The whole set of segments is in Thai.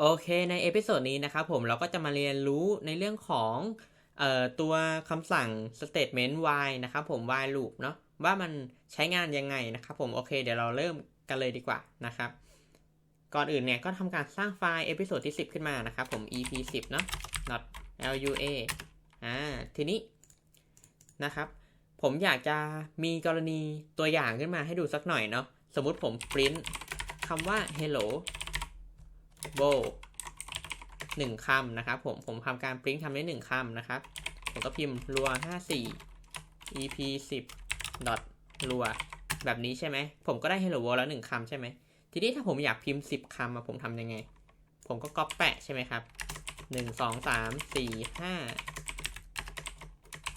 โอเคในเอพิโซดนี้นะครับผมเราก็จะมาเรียนรู้ในเรื่องของออตัวคำสั่ง statement while นะครับผม while loop เนาะว่ามันใช้งานยังไงนะครับผมโอเคเดี๋ยวเราเริ่มกันเลยดีกว่านะครับ ก่อนอื่นเนี่ยก็ทำการสร้างไฟล์เอพิโซดที่ 10 ขึ้นมานะครับผม ep 10เนาะ not lua อ่าทีนี้นะครับผมอยากจะมีกรณีตัวอย่างขึ้นมาให้ดูสักหน่อยเนาะสมมุติผม print คำว่า hello w o หนึ่งคำนะครับผมผมทำการ print คำได้หนึ่งคำนะครับ ผมก็พิมพ์รัว54 ep 10 dot รัวแบบนี้ใช่ไหม ผมก็ได้ hello world แล้วหนึ่งคำใช่ไหม ทีนี้ถ้าผมอยากพิมพ์10คำอะผมทำยังไง ผมก็ก๊อปแปะใช่ไหมครับ1 2 3 4 5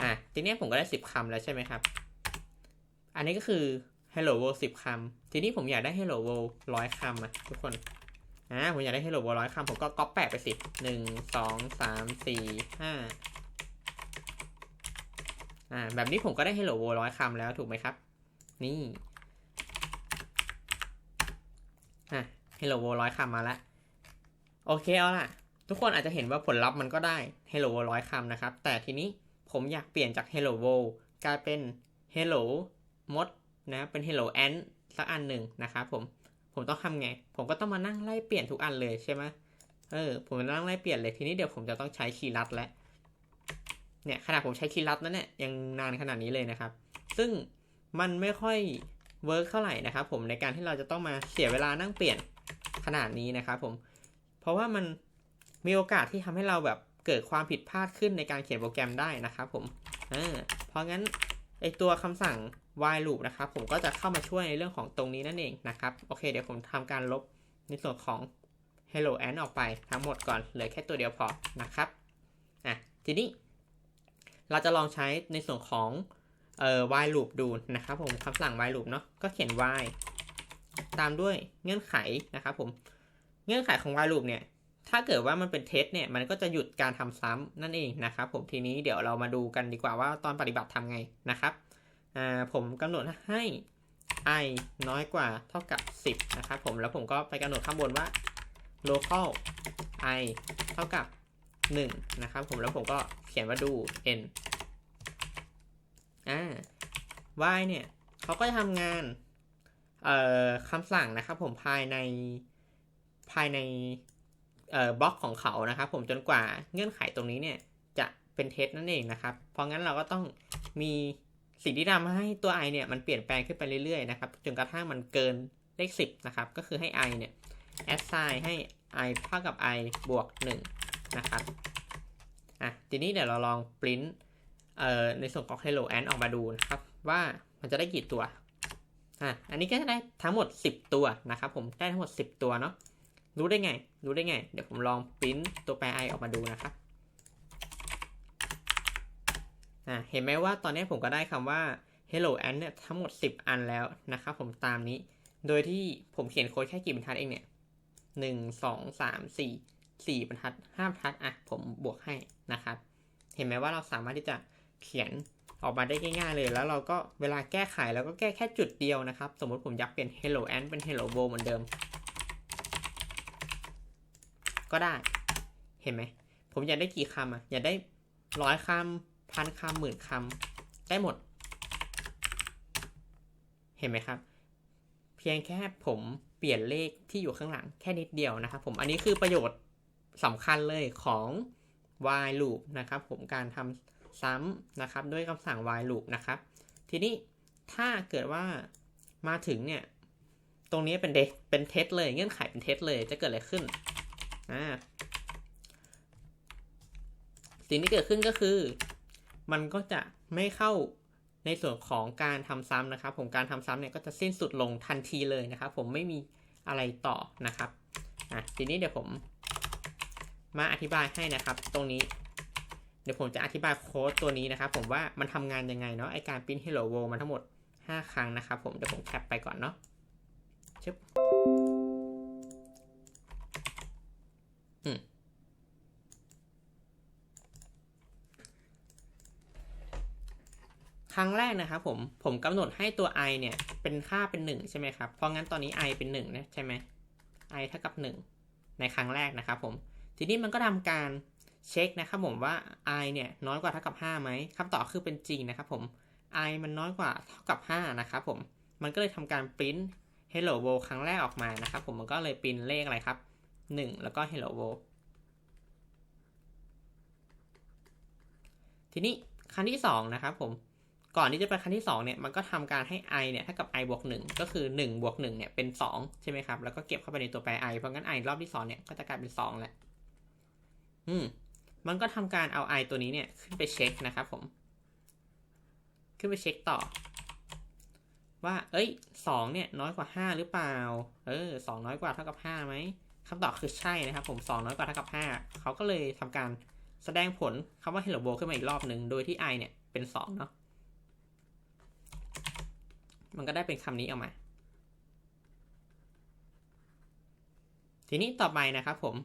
อะ ทีนี้ผมก็ได้10คำแล้วใช่ไหมครับ อันนี้ก็คือ hello world 10คำ ทีนี้ผมอยากได้ hello world ร้อยคำอะทุกคน อ่าผมอยากได้ hello world ร้อยคำผมก็ก๊อปแปะไปสิหนึ่งสองสามสี่ห้าอ่าแบบนี้ผมก็ได้ hello world ร้อยคำแล้วถูกไหมครับ นี่อะ hello world ร้อยคำมาล้วโอเคเอาล่ะ ทุกคนอาจจะเห็นว่าผลลัพธ์มันก็ได้ hello world ร้อยคำนะครับ แต่ทีนี้ผมอยากเปลี่ยนจาก hello world กลายเป็น hello mod นะเป็น hello ant สักอันหนึ่งนะครับผม ผมต้องทำไง ผมก็ต้องมานั่งไล่เปลี่ยนทุกอันเลยใช่ไหมเออ ผมจะนั่งไล่เปลี่ยนเลย ทีนี้เดี๋ยวผมจะต้องใช้คีย์ลัดแล้ว เนี่ยขนาดผมใช้คีย์ลัดนั้นเนี่ยยังนานขนาดนี้เลยนะครับ ซึ่งมันไม่ค่อยเวิร์กเท่าไหร่นะครับผมในการที่เราจะต้องมาเสียเวลานั่งเปลี่ยนขนาดนี้นะครับผม เพราะว่ามันมีโอกาสที่ทำให้เราแบบเกิดความผิดพลาดขึ้นในการเขียนโปรแกรมได้นะครับผม เออ เพราะงั้น ไอตัวคำสั่ง while loop นะครับ ผมก็จะเข้ามาช่วยในเรื่องของตรงนี้นั่นเองนะครับ โอเค เดี๋ยวผมทำการลบในส่วนของ hello and ออกไปทั้งหมดก่อน เหลือแค่ตัวเดียวพอนะครับ อะ ทีนี้ เราจะลองใช้ในส่วนของเอ่อ while loop ดูนะครับผมคำสั่ง while loop เนาะ ก็เขียน while ตามด้วยเงื่อนไขนะครับผม เงื่อนไขของ while loop เนี่ย ถ้าเกิดว่ามันเป็นเทสเนี่ยมันก็จะหยุดการทำซ้ำนั่นเองนะครับผมทีนี้เดี๋ยวเรามาดูกันดีกว่าว่าตอนปฏิบัติทำไงนะครับผมกำหนดให้ i น้อยกว่าเท่ากับ 10 นะครับผมแล้วผมก็ไปกำหนดข้างบนว่า local i เท่ากับ 1 นะครับผมแล้วผมก็เขียนว่าดู n อ่า y เนี่ยเขาก็จะทำงานเอ่อคำสั่งนะครับผมภายในภายใน บล็อกของเขานะครับ ผมจนกว่าเงื่อนไขตรงนี้เนี่ยจะเป็นเท็จนั่นเองนะครับ เพราะงั้นเราก็ต้องมีสิ่งที่ทำให้ตัว i เนี่ยมันเปลี่ยนแปลงขึ้นไปเรื่อยๆนะครับจนกระทั่งมันเกินเลข 10 นะครับ ก็คือให้ i เนี่ย assign ให้ i เท่ากับ i บวก 1 นะครับอะทีนี้เดี๋ยวเราลอง print เอ่อในส่วนของ hello and ออกมาดูนะครับ ว่ามันจะได้กี่ตัวอะอันนี้ก็จะได้ทั้งหมด 10 ตัวนะครับ ผมได้ทั้งหมด 10 ตัวเนาะ รู้ได้ไง รู้ได้ไง เดี๋ยวผมลอง print ตัวแปร i ออกมาดูนะครับเห็นไหมว่าตอนนี้ผมก็ได้คำว่า hello and เนี่ยทั้งหมด 10 อันแล้วนะครับผมตามนี้ โดยที่ผมเขียนโค้ดแค่กี่บรรทัดเองเนี่ยหนึ่งสองสามสี่สี่บรรทัดห้าบรรทัดอะผมบวกให้นะครับ เห็นไหมว่าเราสามารถที่จะเขียนออกมาได้ง่ายๆเลย แล้วเราก็เวลาแก้ไขแล้วก็แก้แค่จุดเดียวนะครับ สมมติผมอยากเปลี่ยน hello and เป็น hello world เหมือนเดิม ก็ได้ เห็นไหม ผมอยากได้กี่คำอะ อยากได้ร้อยคำพันคำหมื่นคำได้หมด เห็นไหมครับ เพียงแค่ผมเปลี่ยนเลขที่อยู่ข้างหลังแค่นิดเดียวนะครับ ผมอันนี้คือประโยชน์สำคัญเลยของ while loop นะครับผมการทำซ้ำนะครับด้วยคำสั่ง while loop นะครับ ทีนี้ถ้าเกิดว่ามาถึงเนี่ย ตรงนี้เป็นเดเป็นเทสเลย เงื่อนไขเป็นเทสเลยจะเกิดอะไรขึ้น อ่าสิ่งที่เกิดขึ้นก็คือ มันก็จะไม่เข้าในส่วนของการทำซ้ำนะครับ ผมการทำซ้ำเนี่ยก็จะสิ้นสุดลงทันทีเลยนะครับ ผมไม่มีอะไรต่อนะครับอะทีนี้เดี๋ยวผมมาอธิบายให้นะครับ ตรงนี้ เดี๋ยวผมจะอธิบายโค้ดตัวนี้นะครับ ผมว่ามันทำงานยังไงเนาะไอการ print hello world มันทั้งหมด 5 ครั้งนะครับ ผมเดี๋ยวผมแคปไปก่อนเนาะชึบอืม ค รั้งแรกนะครับผม ผมกำหนดให้ตัว i เนี่ย เป็นค่าเป็น 1 ใช่ไหมครับ เพราะงั้นตอนนี้ i เป็น1นะใช่ไหม i เท่ากับ 1 ในครั้งแรกนะครับผม ทีนี้มันก็ทำการเช็คนะครับผมว่า i เนี่ยน้อยกว่าเท่ากับ5ไหมคำตอบคือเป็นจริงนะครับผม i มันน้อยกว่าเท่ากับ5นะครับผม มันก็เลยทำการปริ้น hello world ครั้งแรกออกมานะครับผม มันก็เลยปริ้นเลขอะไรครับ 1 แล้วก็ hello world ทีนี้ครั้งที่2นะครับผม ก่อนที่จะไปครั้งที่2เนี่ยมันก็ทำการให้ i เนี่ยเท่ากับ i บวก1ก็คือ1บวก1เนี่ยเป็น2ใช่ไหมครับแล้วก็เก็บเข้าไปในตัวแปร i เพราะงั้น i รอบที่2เนี่ยก็จะกลายเป็น2แหละอืมมันก็ทำการเอา i ตัวนี้เนี่ยขึ้นไปเช็คนะครับผม ขึ้นไปเช็คต่อ ว่า เอ้ย2เนี่ยน้อยกว่า 5 หรือเปล่า เออ2น้อยกว่าเท่ากับ5ไหมคำตอบคือใช่นะครับผม2น้อยกว่าเท่ากับ 5เขาก็เลยทำการแสดงผลคำว่า hello world ขึ้นมาอีกรอบหนึ่งโดยที่ i เนี่ยเป็น2เนาะ มันก็ได้เป็นคำนี้ออกมา ทีนี้ต่อไปนะครับผม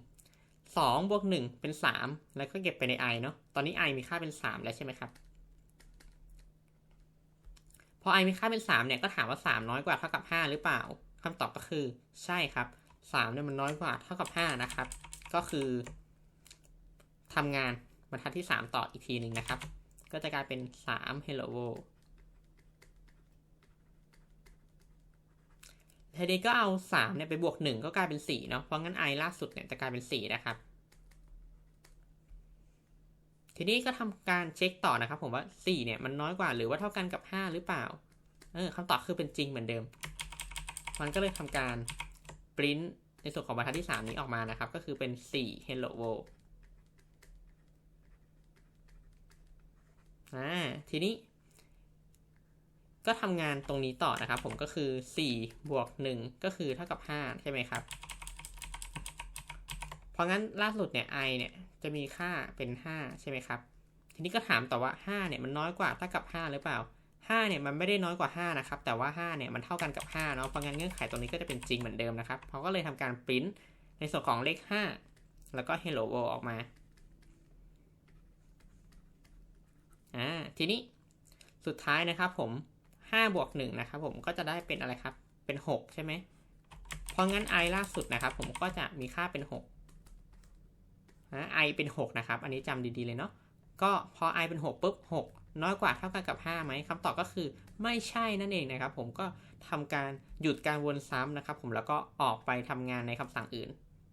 2บวก1เป็น 3 แล้วก็เก็บไปใน i เนาะ ตอนนี้ i มีค่าเป็น 3 แล้วใช่ไหมครับ พอ i มีค่าเป็น 3 เนี่ย ก็ถามว่า 3 น้อยกว่าเท่ากับ 5 หรือเปล่า คำตอบก็คือ ใช่ครับ 3เนี่ยมันน้อยกว่าเท่ากับ 5 นะครับ ก็คือทำงานบรรทัดที่ 3 ต่ออีกทีหนึ่งนะครับ ก็จะกลายเป็น 3 hello world ทีนี้ก็เอา3เนี่ยไปบวก 1 ก็กลายเป็น4เนาะ เพราะงั้น i ล่าสุดเนี่ยจะกลายเป็น 4 นะครับ ทีนี้ก็ทำการเช็คต่อนะครับ ผมว่า 4 เนี่ยมันน้อยกว่าหรือว่าเท่ากันกับ 5 หรือเปล่า เออคำตอบคือเป็นจริงเหมือนเดิม มันก็เลยทำการปริ้นในส่วนของบรรทัดที่ 3 นี้ออกมานะครับ ก็คือเป็น 4 hello world อ่าทีนี้ ก็ทำงานตรงนี้ต่อนะครับ ผมก็คือ4บวก1ก็คือเท่ากับ 5 ใช่ไหมครับ เพราะงั้นล่าสุดเนี่ย i เนี่ยจะมีค่าเป็น 5 ใช่ไหมครับ ทีนี้ก็ถามต่อว่า 5 เนี่ยมันน้อยกว่าเท่ากับ 5 หรือเปล่า 5 เนี่ยมันไม่ได้น้อยกว่า 5 นะครับ แต่ว่า 5 เนี่ยมันเท่ากันกับ 5 เนาะ เพราะงั้นเงื่อนไขตรงนี้ก็จะเป็นจริงเหมือนเดิมนะครับเขาก็เลยทำการปริ้นในส่วนของเลข 5 แล้วก็ hello world ออกมาอ่าทีนี้สุดท้ายนะครับผม 5บวก1นะครับผมก็จะได้เป็นอะไรครับ เป็น 6 ใช่ไหม เพราะงั้น i ล่าสุดนะครับ ผมก็จะมีค่าเป็น6นะ i เป็น 6 นะครับ อันนี้จำดีๆเลยเนาะ ก็พอ i เป็น 6ปุ๊บ 6 น้อยกว่าเท่ากันกับ5ไหมคำตอบก็คือไม่ใช่นั่นเองนะครับ ผมก็ทำการหยุดการวนซ้ำนะครับ ผมแล้วก็ออกไปทำงานในคำสั่งอื่น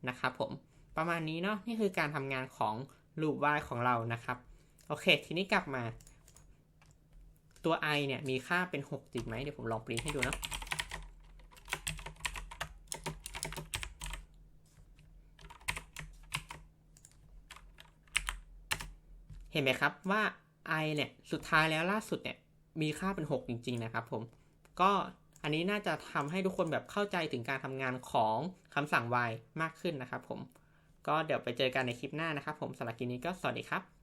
นะครับผมประมาณนี้เนาะนี่คือการทำงานของ loop while ของเรานะครับ โอเค ทีนี้กลับมา ตัว i เนี่ยมีค่าเป็น 6 จริงไหมเดี๋ยวผมลองปริ้นให้ดูเนาะเห็นไหมครับว่า i เนี่ยสุดท้ายแล้วล่าสุดเนี่ยมีค่าเป็น 6 จริง ๆ นะครับผม ก็อันนี้น่าจะทำให้ทุกคนแบบเข้าใจถึงการทำงานของคำสั่ง while มากขึ้นนะครับผม ก็เดี๋ยวไปเจอกันในคลิปหน้านะครับผมสำหรับคลิปนี้ก็สวัสดีครับ